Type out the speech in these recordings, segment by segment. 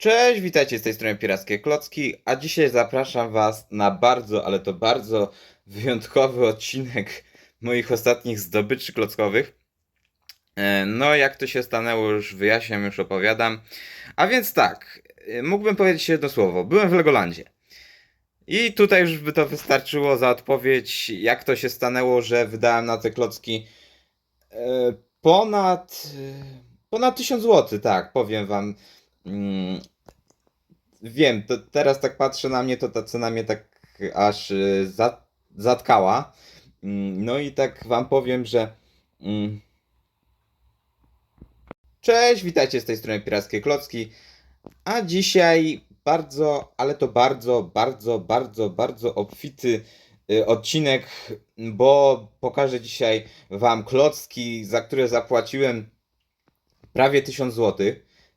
Cześć, witajcie z tej strony Pirackie Klocki, a dzisiaj zapraszam Was na bardzo, ale to bardzo wyjątkowy odcinek moich ostatnich zdobyczy klockowych. E, No, jak to się stanęło, już wyjaśniam, już opowiadam. A więc tak, e, mógłbym powiedzieć jedno słowo. Byłem w Legolandzie. I tutaj już by to wystarczyło za odpowiedź, jak to się stanęło, że wydałem na te klocki e, ponad, ponad 1000 zł, tak, powiem Wam. Wiem, to teraz tak patrzę na mnie, to ta cena mnie tak aż y, za, zatkała. Mm, No i tak wam powiem, że. mm, Cześć, witajcie z tej strony Pirackie Klocki. A dzisiaj bardzo, ale to bardzo, bardzo, bardzo, bardzo obfity y, odcinek, bo pokażę dzisiaj wam klocki, za które zapłaciłem prawie 1000 zł.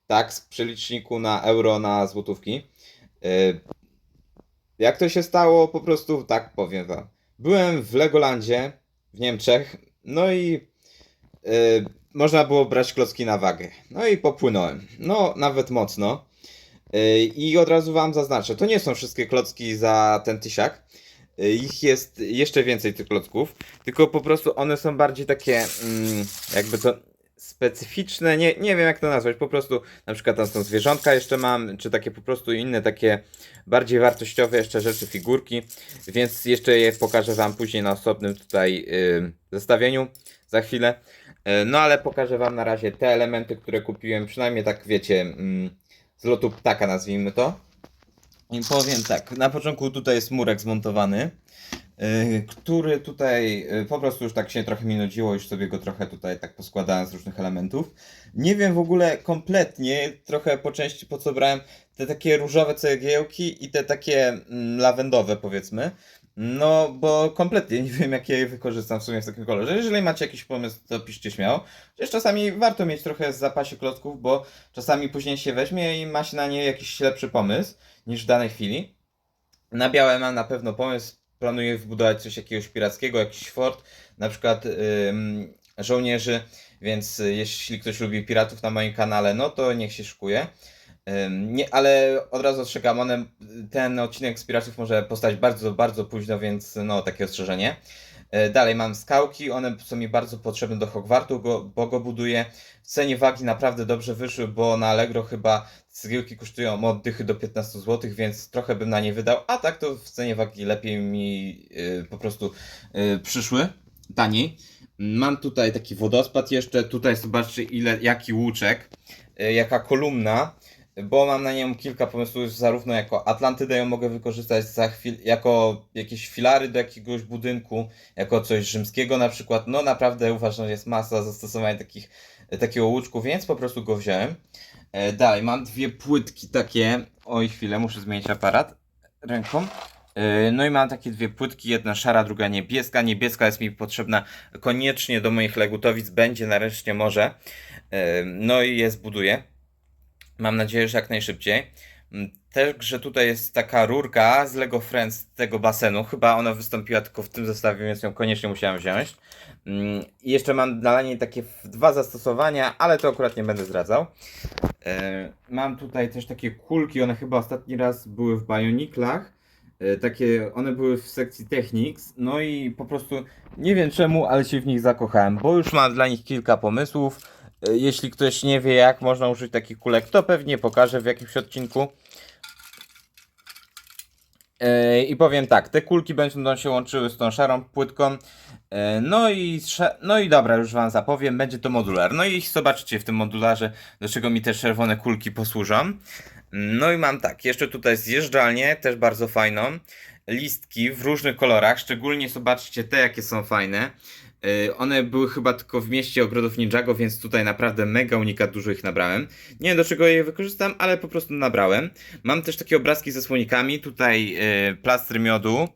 Tak, z przeliczniku na euro na złotówki. Y, Jak to się stało? Po prostu tak powiem wam. Byłem w Legolandzie w Niemczech, no i y, można było brać klocki na wagę. No i popłynąłem. No, nawet mocno. Y, I od razu wam zaznaczę, to nie są wszystkie klocki za ten tysiak. Ich jest jeszcze więcej tych klocków, tylko po prostu one są bardziej takie, mm, jakby to specyficzne, nie, nie wiem jak to nazwać, po prostu na przykład tam są zwierzątka jeszcze mam, czy takie po prostu inne takie bardziej wartościowe jeszcze rzeczy, figurki, więc jeszcze je pokażę wam później na osobnym tutaj y, zestawieniu za chwilę. Y, no ale pokażę wam na razie te elementy, które kupiłem, przynajmniej tak wiecie, mm, z lotu ptaka nazwijmy to. I powiem tak, na początku tutaj jest murek zmontowany, który tutaj y, po prostu już tak się trochę mi nudziło, już sobie go trochę tutaj tak poskładałem z różnych elementów. Nie wiem w ogóle kompletnie, trochę po części po co brałem te takie różowe cegiełki i te takie mm, lawendowe powiedzmy. No, bo kompletnie nie wiem, jakie je wykorzystam w sumie w takim kolorze. Jeżeli macie jakiś pomysł, to piszcie śmiało. Chociaż czasami warto mieć trochę w zapasie klocków, bo czasami później się weźmie i ma się na nie jakiś lepszy pomysł niż w danej chwili. Na białe mam na pewno pomysł. Planuję wbudować coś jakiegoś pirackiego, jakiś fort, na przykład ym, żołnierzy, więc jeśli ktoś lubi piratów na moim kanale, no to niech się szykuje. Nie, ale od razu ostrzegam, one, ten odcinek z Piratów może postać bardzo, bardzo późno, więc no takie ostrzeżenie. E, Dalej mam skałki, one są mi bardzo potrzebne do Hogwartu, bo go buduję. W cenie wagi naprawdę dobrze wyszły, bo na Allegro chyba cegiełki kosztują od dychy do 15 zł, więc trochę bym na nie wydał, a tak to w cenie wagi lepiej mi y, po prostu y, przyszły, taniej. Mam tutaj taki wodospad jeszcze, tutaj zobaczcie ile, jaki łuczek, y, jaka kolumna bo mam na nią kilka pomysłów, zarówno jako Atlantydę ją mogę wykorzystać za chwil, jako jakieś filary do jakiegoś budynku, jako coś rzymskiego na przykład. No naprawdę uważam, że jest masa zastosowań takich, takiego łuczku, więc po prostu go wziąłem. E, dalej, mam dwie płytki takie, oj chwilę, muszę zmienić aparat ręką. E, No i mam takie dwie płytki, jedna szara, druga niebieska. Niebieska jest mi potrzebna koniecznie do moich legutowic, będzie nareszcie może. E, No i je zbuduję. Mam nadzieję, że jak najszybciej. Mm, Także tutaj jest taka rurka z Lego Friends tego basenu. Chyba ona wystąpiła tylko w tym zestawie, więc ją koniecznie musiałem wziąć. Mm, I jeszcze mam dla niej takie dwa zastosowania, ale to akurat nie będę zdradzał. E, Mam tutaj też takie kulki, one chyba ostatni raz były w Bioniklach. E, Takie, one były w sekcji Technics, no i po prostu nie wiem czemu, ale się w nich zakochałem, bo już mam dla nich kilka pomysłów. E, Jeśli ktoś nie wie, jak można użyć takich kulek, to pewnie pokażę w jakimś odcinku. E, I powiem tak, te kulki będą się łączyły z tą szarą płytką. E, No i, no i dobra, już Wam zapowiem, będzie to modular. No i zobaczcie w tym modularze, do czego mi te czerwone kulki posłużą. No i mam tak, jeszcze tutaj zjeżdżalnię, też bardzo fajną. Listki w różnych kolorach, szczególnie zobaczcie te, jakie są fajne. Yy, One były chyba tylko w mieście ogrodów Ninjago, więc tutaj naprawdę mega unikat, dużo ich nabrałem. Nie wiem do czego je wykorzystam, ale po prostu nabrałem. Mam też takie obrazki ze słonikami, tutaj yy, plastry miodu.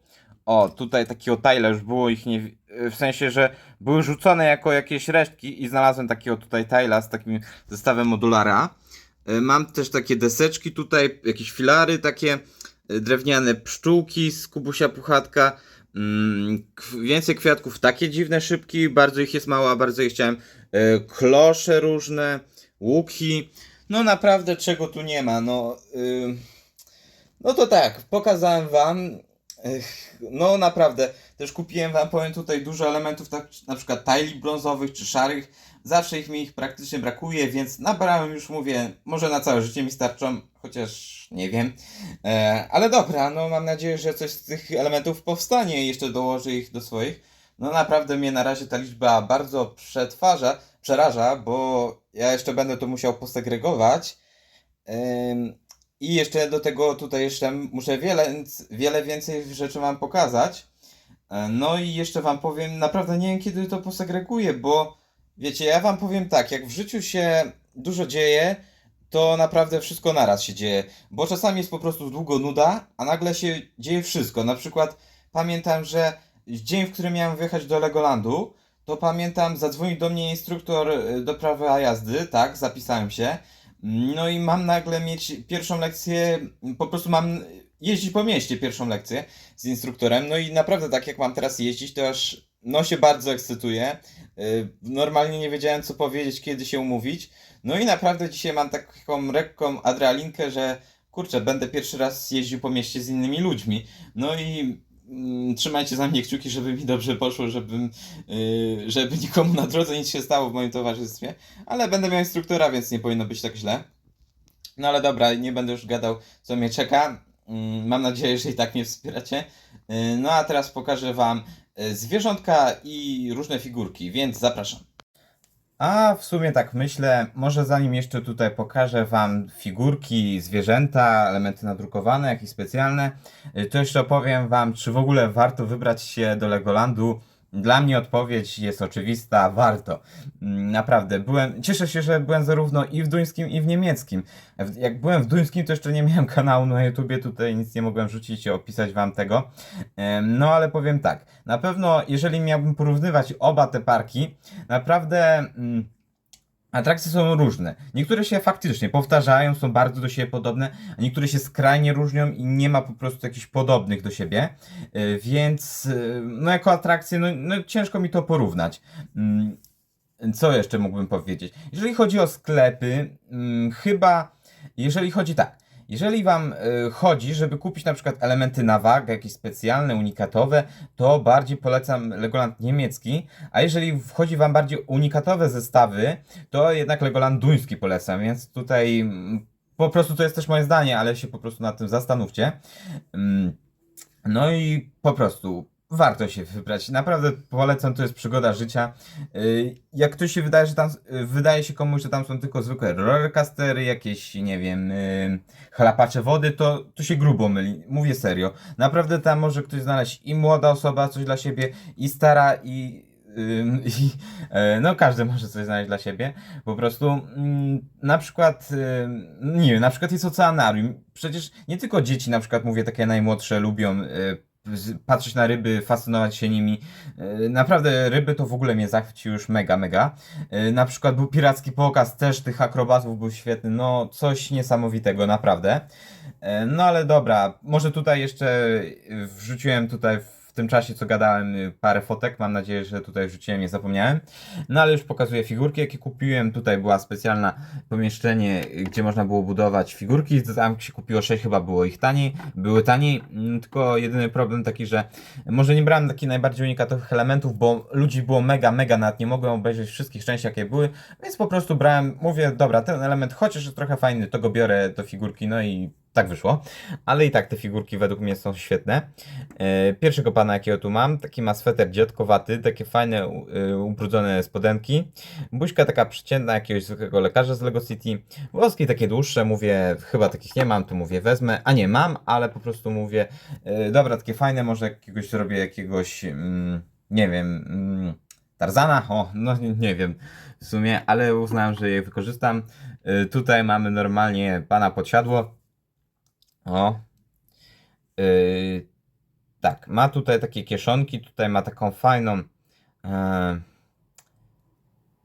O, tutaj takiego tajla już było ich nie... yy, W sensie, że były rzucone jako jakieś resztki i znalazłem takiego tutaj tajla z takim zestawem modulara. Yy, Mam też takie deseczki tutaj, jakieś filary takie, drewniane pszczółki z Kubusia Puchatka. Mm, więcej kwiatków, takie dziwne szybki, bardzo ich jest mało, a bardzo ich chciałem. E, Klosze różne, łuki, No naprawdę czego tu nie ma, no... ym, no to tak, pokazałem wam... No naprawdę, też kupiłem wam, powiem tutaj dużo elementów, tak, na przykład tajli brązowych czy szarych. Zawsze ich mi ich praktycznie brakuje, więc nabrałem już, mówię, może na całe życie mi starczą, chociaż nie wiem. E, ale dobra, no mam nadzieję, że coś z tych elementów powstanie i jeszcze dołożę ich do swoich. No naprawdę mnie na razie ta liczba bardzo przetwarza, przeraża, bo ja jeszcze będę to musiał posegregować. Ym, I jeszcze do tego tutaj jeszcze muszę wiele, wiele więcej rzeczy wam pokazać. E, No i jeszcze wam powiem, naprawdę nie wiem kiedy to posegreguję, bo wiecie, ja wam powiem tak, jak w życiu się dużo dzieje, to naprawdę wszystko naraz się dzieje, bo czasami jest po prostu długo nuda, a nagle się dzieje wszystko. Na przykład pamiętam, że dzień, w którym miałem wyjechać do Legolandu, to pamiętam, zadzwonił do mnie instruktor y, do prawa jazdy, tak, zapisałem się. No i mam nagle mieć pierwszą lekcję, po prostu mam jeździć po mieście pierwszą lekcję z instruktorem. No i naprawdę tak jak mam teraz jeździć, to aż no się bardzo ekscytuję. Y, Normalnie nie wiedziałem co powiedzieć, kiedy się umówić. No i naprawdę dzisiaj mam taką lekką adrenalinkę, że kurczę, będę pierwszy raz jeździł po mieście z innymi ludźmi. No i mm, trzymajcie za mnie kciuki, żeby mi dobrze poszło, żebym, y, żeby nikomu na drodze nic się stało w moim towarzystwie. Ale będę miał instruktora, więc nie powinno być tak źle. No ale dobra, nie będę już gadał, co mnie czeka. Mm, Mam nadzieję, że i tak mnie wspieracie. Y, No a teraz pokażę Wam zwierzątka i różne figurki, więc zapraszam. A w sumie tak myślę, może zanim jeszcze tutaj pokażę Wam figurki, zwierzęta, elementy nadrukowane, jakieś specjalne, y, to jeszcze opowiem Wam, czy w ogóle warto wybrać się do Legolandu. Dla mnie odpowiedź jest oczywista, warto. Mm, Naprawdę, byłem, cieszę się, że byłem zarówno i w duńskim, i w niemieckim. Jak byłem w duńskim, to jeszcze nie miałem kanału na YouTubie, tutaj nic nie mogłem rzucić i opisać Wam tego. No ale powiem tak, na pewno jeżeli miałbym porównywać oba te parki, naprawdę mm, atrakcje są różne. Niektóre się faktycznie powtarzają, są bardzo do siebie podobne, a niektóre się skrajnie różnią i nie ma po prostu jakichś podobnych do siebie. Y, Więc y, no jako atrakcje, no, no ciężko mi to porównać. Mm, Co jeszcze mógłbym powiedzieć? Jeżeli chodzi o sklepy, mm, chyba jeżeli chodzi tak, jeżeli wam y, chodzi, żeby kupić na przykład elementy na wagę, jakieś specjalne, unikatowe, to bardziej polecam Legoland niemiecki, a jeżeli wchodzi wam bardziej unikatowe zestawy, to jednak Legoland duński polecam, więc tutaj mm, po prostu to jest też moje zdanie, ale się po prostu nad tym zastanówcie. Mm, No i po prostu warto się wybrać. Naprawdę polecam, to jest przygoda życia. Yy, Jak ktoś się wydaje, że tam yy, wydaje się komuś, że tam są tylko zwykłe rollercastery, jakieś, nie wiem, yy, chlapacze wody, to, to się grubo myli. Mówię serio. Naprawdę tam może ktoś znaleźć i młoda osoba coś dla siebie, i stara, i I, e, no każdy może coś znaleźć dla siebie. Po prostu mm, na przykład, nie wiem, na przykład jest oceanarium. Przecież nie tylko dzieci, na przykład mówię takie najmłodsze, lubią y, patrzeć na ryby, fascynować się nimi. Y, Naprawdę ryby to w ogóle mnie zachwyciły już mega, mega. Y, Na przykład był piracki pokaz też tych akrobatów, był świetny. No coś niesamowitego, naprawdę. E, No ale dobra, może tutaj jeszcze wrzuciłem tutaj w tym czasie, co gadałem, y, parę fotek. Mam nadzieję, że tutaj wrzuciłem, nie zapomniałem. No ale już pokazuję figurki, jakie kupiłem. Tutaj była specjalna pomieszczenie, y, gdzie można było budować figurki. Tam się kupiło 6, chyba było ich taniej. Były taniej, mm, tylko jedyny problem taki, że może nie brałem takich najbardziej unikatowych elementów, bo ludzi było mega, mega, nawet nie mogłem obejrzeć wszystkich części, jakie były, więc po prostu brałem, mówię, dobra, ten element chociaż jest trochę fajny, to go biorę do figurki, no i tak wyszło. Ale i tak te figurki według mnie są świetne. E, Pierwszego pana, jakiego tu mam, taki ma sweter dziadkowaty, takie fajne, y, ubrudzone spodenki. Buźka taka przeciętna jakiegoś zwykłego lekarza z Lego City. Włoski takie dłuższe, mówię, chyba takich nie mam, to mówię, wezmę. A nie, mam, ale po prostu mówię, e, dobra, takie fajne, może jakiegoś zrobię, jakiegoś, mm, nie wiem, mm, Tarzana? O, no nie, wiem w sumie, ale uznałem, że je wykorzystam. E, Tutaj mamy normalnie pana podsiadło. O. Yy, tak, ma tutaj takie kieszonki, tutaj ma taką fajną.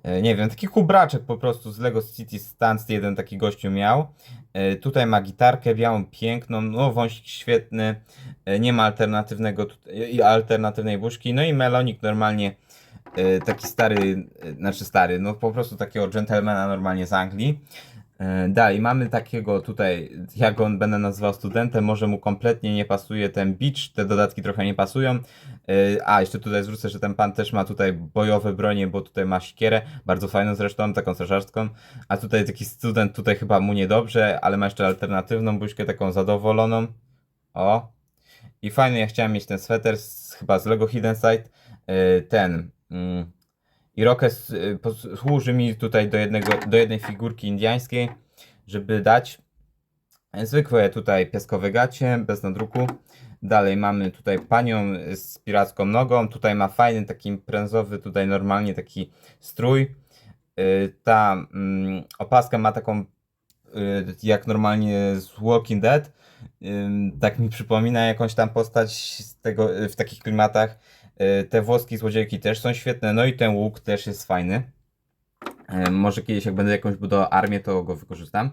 E, nie wiem, taki kubraczek po prostu z Lego City Stance jeden taki gościu miał. E, tutaj ma gitarkę białą, piękną, no wąsik świetny, e, nie ma alternatywnego i alternatywnej buźki, no i melonik normalnie taki stary, znaczy stary, no po prostu takiego gentlemana normalnie z Anglii. E, Dalej, mamy takiego tutaj, ja go będę nazywał studentem, może mu kompletnie nie pasuje ten beach, te dodatki trochę nie pasują. E, A, jeszcze tutaj zwrócę, że ten pan też ma tutaj bojowe bronie, bo tutaj ma siekierę, bardzo fajną zresztą, taką strażarską. A tutaj taki student, tutaj chyba mu niedobrze, ale ma jeszcze alternatywną buźkę, taką zadowoloną. O. I fajny, ja chciałem mieć ten sweter, z, chyba z Lego Hidden Side. Ten... Mm, Irokes y, pos- służy mi tutaj do, jednego, do jednej figurki indiańskiej, żeby dać zwykłe tutaj piaskowe gacie, bez nadruku. Dalej mamy tutaj panią z piracką nogą, tutaj ma fajny taki pręzowy, tutaj normalnie taki strój. Y, Ta mm, opaska ma taką y, jak normalnie z Walking Dead. Tak mi przypomina jakąś tam postać z tego, w takich klimatach. Y, Te włoskie złodziejki też są świetne, no i ten łuk też jest fajny. Y, Może kiedyś jak będę jakąś budował armię, to go wykorzystam.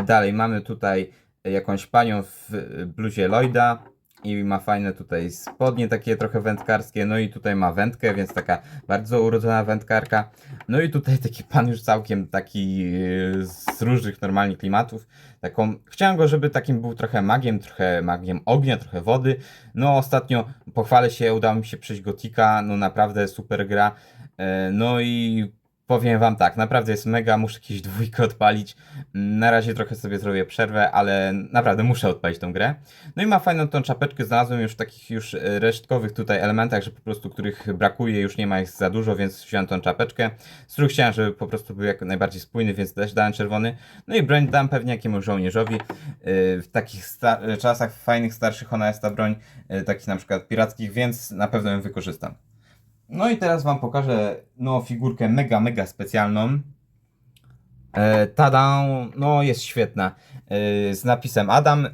Y, Dalej mamy tutaj jakąś panią w bluzie Lloyda i ma fajne tutaj spodnie takie trochę wędkarskie, no i tutaj ma wędkę, więc taka bardzo urodzona wędkarka. No i tutaj taki pan już całkiem taki y, z różnych normalnie klimatów. Taką, chciałem go, żeby takim był trochę magiem, trochę magiem ognia, trochę wody. No ostatnio pochwalę się, udało mi się przejść Gotika, no naprawdę super gra. E, No i powiem wam tak, naprawdę jest mega, muszę jakieś dwójkę odpalić. Na razie trochę sobie zrobię przerwę, ale naprawdę muszę odpalić tą grę. No i ma fajną tą czapeczkę, znalazłem już w takich już e, resztkowych tutaj elementach, że po prostu których brakuje, już nie ma ich za dużo, więc wziąłem tą czapeczkę. Strój chciałem, żeby po prostu był jak najbardziej spójny, więc też dałem czerwony. No i broń dam pewnie jakiemuś żołnierzowi. Yy, W takich e, czasach fajnych, starszych ona jest ta broń, takich na przykład pirackich, więc na pewno ją wykorzystam. No i teraz wam pokażę no, figurkę mega, mega specjalną. E, Tada, no jest świetna. E, Z napisem Adam,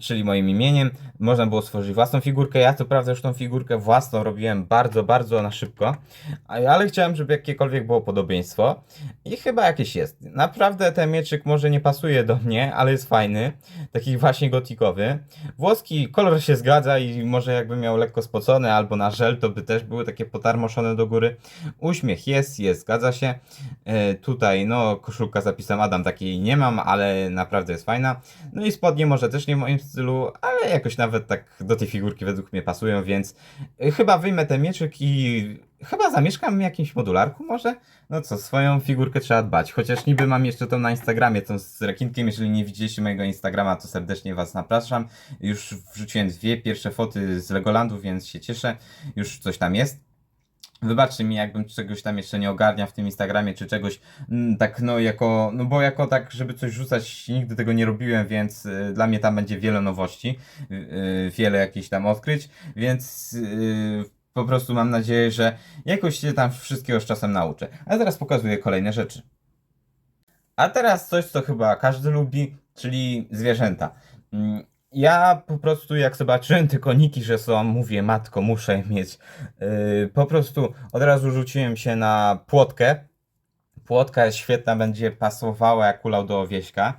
czyli moim imieniem. Można było stworzyć własną figurkę. Ja co prawda już tą figurkę własną robiłem bardzo, bardzo na szybko, ale chciałem, żeby jakiekolwiek było podobieństwo. I chyba jakieś jest. Naprawdę ten mieczyk może nie pasuje do mnie, ale jest fajny. Taki właśnie gotikowy. Włoski kolor się zgadza i może jakby miał lekko spocone albo na żel, to by też były takie potarmoszone do góry. Uśmiech jest, jest, zgadza się. E, tutaj, no, koszulka z zapisem Adam takiej nie mam, ale naprawdę jest fajna. No i spodnie może też nie w moim stylu, ale jakoś nawet tak do tej figurki według mnie pasują, więc e, chyba wyjmę ten mieczyk i chyba zamieszkam w jakimś modularku może? No co, swoją figurkę trzeba dbać. Chociaż niby mam jeszcze tą na Instagramie, tą z rekinkiem. Jeżeli nie widzieliście mojego Instagrama, to serdecznie Was zapraszam. Już wrzuciłem dwie pierwsze foty z Legolandu, więc się cieszę. Już coś tam jest. Wybaczcie mi, jakbym czegoś tam jeszcze nie ogarnia w tym Instagramie, czy czegoś mm, tak, no jako, no bo jako tak, żeby coś rzucać, nigdy tego nie robiłem, więc y, dla mnie tam będzie wiele nowości, y, y, wiele jakichś tam odkryć, więc po prostu mam nadzieję, że jakoś się tam wszystkiego z czasem nauczę. A teraz pokazuję kolejne rzeczy. A teraz coś, co chyba każdy lubi, czyli zwierzęta. Mm, Ja po prostu jak zobaczyłem te koniki, że są, mówię, matko, muszę mieć. Yy, po prostu od razu rzuciłem się na płotkę. Płotka świetna, będzie pasowała jak kulał do wieśka.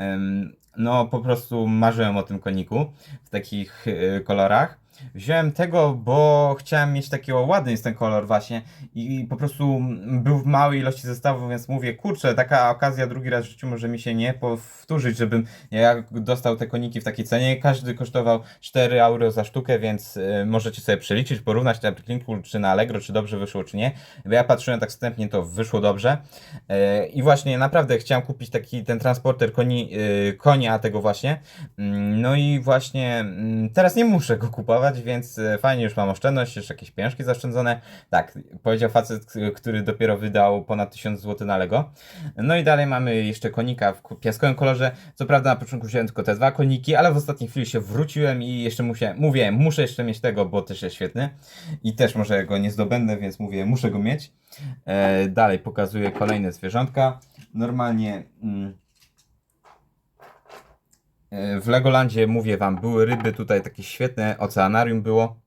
Ym, No, po prostu marzyłem o tym koniku w takich yy, kolorach. Wziąłem tego, bo chciałem mieć takiego ładny jest ten kolor właśnie i po prostu był w małej ilości zestawów, więc mówię, kurczę, taka okazja drugi raz w życiu może mi się nie powtórzyć, żebym ja dostał te koniki w takiej cenie. Każdy kosztował 4 euro za sztukę, więc y, możecie sobie przeliczyć, porównać na Klinku czy na Allegro, czy dobrze wyszło, czy nie. Bo ja patrzyłem tak wstępnie, to wyszło dobrze. Y, I właśnie naprawdę chciałem kupić taki ten transporter koni, y, konia tego właśnie. Mm, No i właśnie mm, teraz nie muszę go kupować, więc y, fajnie już mam oszczędność, jeszcze jakieś pieniążki zaoszczędzone. Tak, powiedział facet, który dopiero wydał ponad 1000 zł na Lego. No i dalej mamy jeszcze konika w piaskowym kolorze. Co prawda na początku wziąłem tylko te dwa koniki, ale w ostatniej chwili się wróciłem i jeszcze musiałem, mówię, muszę jeszcze mieć tego, bo też jest świetny. I też może go nie zdobędę, więc mówię, muszę go mieć. E, dalej pokazuję kolejne zwierzątka. Normalnie... Mm, E, W Legolandzie, mówię wam, były ryby tutaj takie świetne, oceanarium było.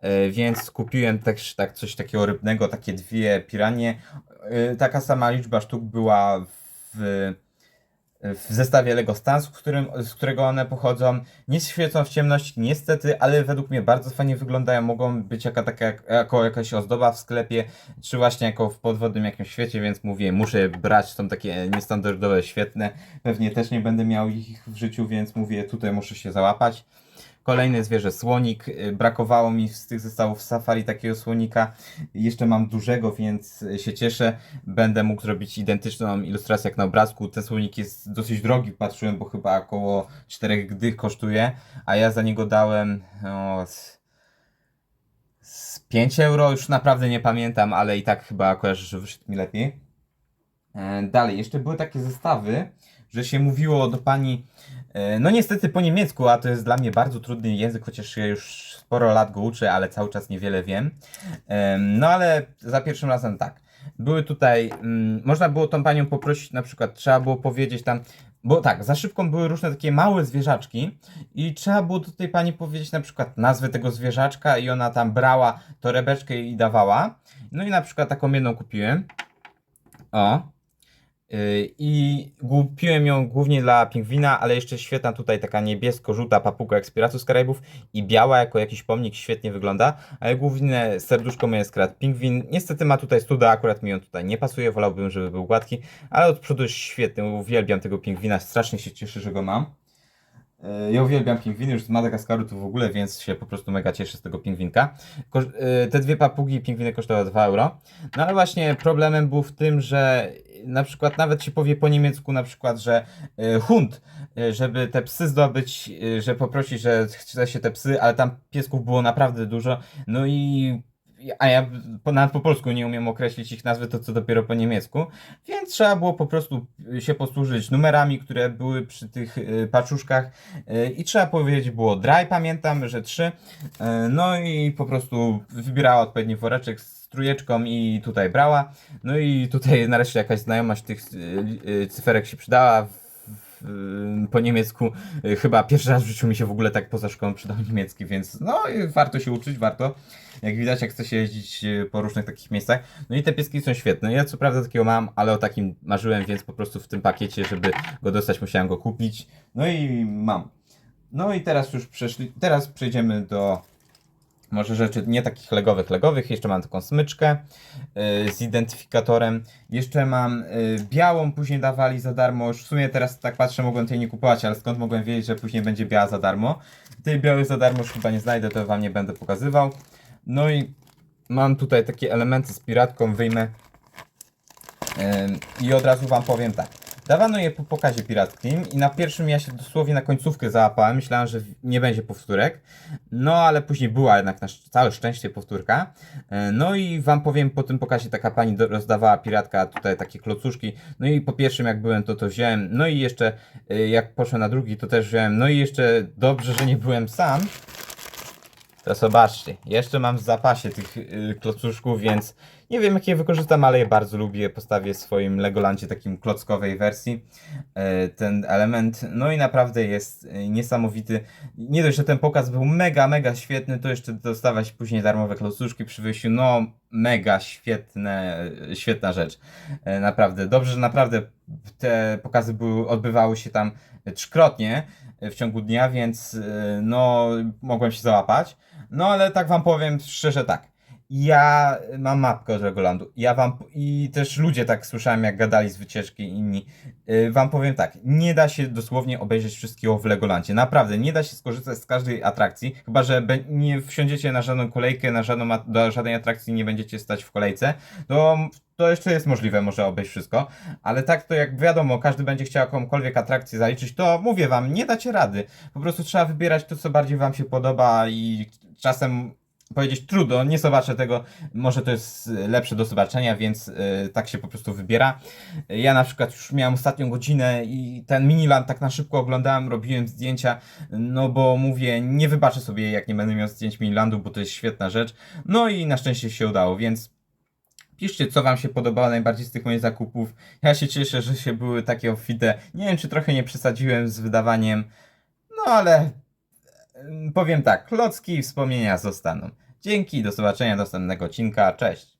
E, Więc kupiłem też tak coś takiego rybnego, takie dwie piranie. E, Taka sama liczba sztuk była w, w zestawie Lego Stans, którym, z którego one pochodzą. Nie świecą w ciemności, niestety, ale według mnie bardzo fajnie wyglądają. Mogą być jaka, taka, jako jakaś ozdoba w sklepie, czy właśnie jako w podwodnym jakimś świecie, więc mówię, muszę brać. Są takie niestandardowe, świetne. Pewnie też nie będę miał ich w życiu, więc mówię, tutaj muszę się załapać. Kolejne zwierzę, słonik. Y, Brakowało mi z tych zestawów safari takiego słonika. Jeszcze mam dużego, więc się cieszę. Będę mógł zrobić identyczną ilustrację jak na obrazku. Ten słonik jest dosyć drogi, patrzyłem, bo chyba około 4 dych kosztuje, a ja za niego dałem z 5 euro, już naprawdę nie pamiętam, ale i tak chyba kojarzę, że wyszedł mi lepiej. E, Dalej, jeszcze były takie zestawy, że się mówiło do pani, e, no niestety po niemiecku, a to jest dla mnie bardzo trudny język, chociaż ja już sporo lat go uczę, ale cały czas niewiele wiem. Em, No ale za pierwszym razem tak. Były tutaj, mm, można było tą panią poprosić, na przykład trzeba było powiedzieć tam, bo tak, za szybką były różne takie małe zwierzaczki i trzeba było do tej pani powiedzieć na przykład nazwę tego zwierzaczka i ona tam brała torebeczkę i dawała. No i na przykład taką jedną kupiłem. O. Yy, I kupiłem ją głównie dla pingwina, ale jeszcze świetna tutaj taka niebiesko-żółta papuga Expiratu z Karaibów i biała jako jakiś pomnik świetnie wygląda, ale główne serduszko moje jest krat pingwin. Niestety ma tutaj studa, akurat mi on tutaj nie pasuje, wolałbym, żeby był gładki, ale od przodu jest świetny, uwielbiam tego pingwina, strasznie się cieszę, że go mam. Yy, Ja uwielbiam pingwiny już z Madagaskaru tu w ogóle, więc się po prostu mega cieszę z tego pingwinka. Yy, Te dwie papugi pingwiny kosztowały 2 euro. No ale właśnie problemem był w tym, że na przykład nawet się powie po niemiecku na przykład, że y, Hund, żeby te psy zdobyć, że poprosi, że chce się te psy, ale tam piesków było naprawdę dużo. No i a ja nawet po polsku nie umiem określić ich nazwy, to co dopiero po niemiecku, więc trzeba było po prostu się posłużyć numerami, które były przy tych y, paczuszkach y, i trzeba powiedzieć było dry, pamiętam, że trzy, y, no i po prostu wybierała odpowiedni woreczek z trójeczką i tutaj brała, no i tutaj nareszcie jakaś znajomość tych cyferek się przydała. W, po niemiecku y, chyba pierwszy raz w życiu mi się w ogóle tak poza szkołą przydał niemiecki, więc no warto się uczyć, warto. Jak widać, jak chce się jeździć y, po różnych takich miejscach. No i te pieski są świetne. Ja co prawda takiego mam, ale o takim marzyłem, więc po prostu w tym pakiecie, żeby go dostać, musiałem go kupić. No i mam. No i teraz już przeszli, teraz przejdziemy do może rzeczy nie takich legowych, legowych. Jeszcze mam taką smyczkę y, z identyfikatorem. Jeszcze mam y, białą, później dawali za darmo. Już w sumie teraz tak patrzę, mogłem tej nie kupować, ale skąd mogłem wiedzieć, że później będzie biała za darmo? Tej białej za darmo już chyba nie znajdę, to wam nie będę pokazywał. No i mam tutaj takie elementy z piratką, wyjmę. Ym, I od razu wam powiem tak. Dawano je po pokazie pirackim i na pierwszym ja się dosłownie na końcówkę załapałem. Myślałem, że nie będzie powtórek. No ale później była jednak na całe szczęście powtórka. E, No i wam powiem, po tym pokazie taka pani rozdawała piratka tutaj takie klocuszki. No i po pierwszym jak byłem, to to wziąłem. No i jeszcze e, jak poszłem na drugi, to też wziąłem. No i jeszcze dobrze, że nie byłem sam. To zobaczcie, jeszcze mam w zapasie tych y, klocuszków, więc nie wiem jak je wykorzystam, ale je bardzo lubię. Postawię w swoim Legolandzie takim klockowej wersji e, ten element. No i naprawdę jest e, niesamowity. Nie dość, że ten pokaz był mega, mega świetny, to jeszcze dostawać później darmowe klocuszki przy wyjściu. No, mega świetne, świetna rzecz. E, Naprawdę, dobrze, że naprawdę te pokazy były, odbywały się tam trzykrotnie w ciągu dnia, więc no, mogłem się załapać. No ale tak wam powiem szczerze tak. Ja mam mapkę od Legolandu. Ja wam i też ludzie tak słyszałem jak gadali z wycieczki inni. Yy, wam powiem tak, nie da się dosłownie obejrzeć wszystkiego w Legolandzie. Naprawdę, nie da się skorzystać z każdej atrakcji, chyba że nie wsiądziecie na żadną kolejkę, na żadną do żadnej atrakcji nie będziecie stać w kolejce. To to jeszcze jest możliwe, może obejść wszystko, ale tak to jak wiadomo, każdy będzie chciał jakąkolwiek atrakcję zaliczyć, to mówię wam, nie dacie rady. Po prostu trzeba wybierać to, co bardziej wam się podoba i czasem powiedzieć trudno, nie zobaczę tego, może to jest y, lepsze do zobaczenia, więc y, tak się po prostu wybiera. Ja na przykład już miałem ostatnią godzinę i ten miniland tak na szybko oglądałem, robiłem zdjęcia, no bo mówię, nie wybaczę sobie jak nie będę miał zdjęć minilandu, bo to jest świetna rzecz. No i na szczęście się udało, więc Piszcie, co Wam się podobało najbardziej z tych moich zakupów. Ja się cieszę, że się były takie obfite. Nie wiem, czy trochę nie przesadziłem z wydawaniem, no ale ym, powiem tak, klocki i wspomnienia zostaną. Dzięki, do zobaczenia następnego odcinka, cześć!